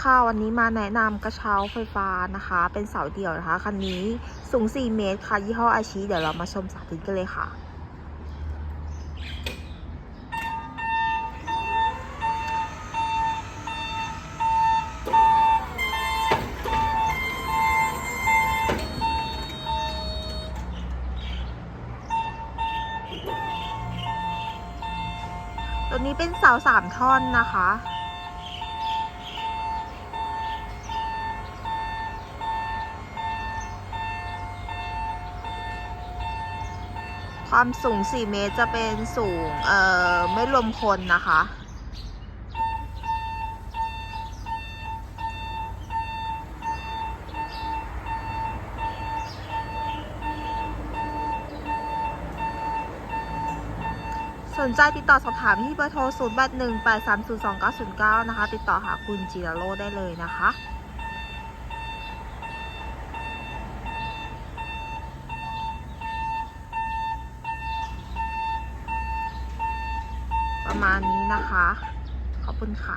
ค่ะวันนี้มาแนะนำกระเช้าไฟฟ้านะคะ เป็นเสาเดี่ยวนะคะคันนี้สูง 4 เมตรค่ะ ยี่ห้ออาชีเดี๋ยวเรามาชมสาธิตกันเลยค่ะ ตัวนี้เป็นเสาสามท่อนนะคะ ความสูง 4 เมตรจะเป็นสูง เอ่อ ไม่รวมคนนะคะ สนใจติดต่อสอบถามที่เบอร์โทร 0 8 1 8 3 0 2 9 0 9 นะคะ ติดต่อหาคุณจิราโรได้เลยนะคะ ประมาณนี้นะคะ ขอบคุณค่ะ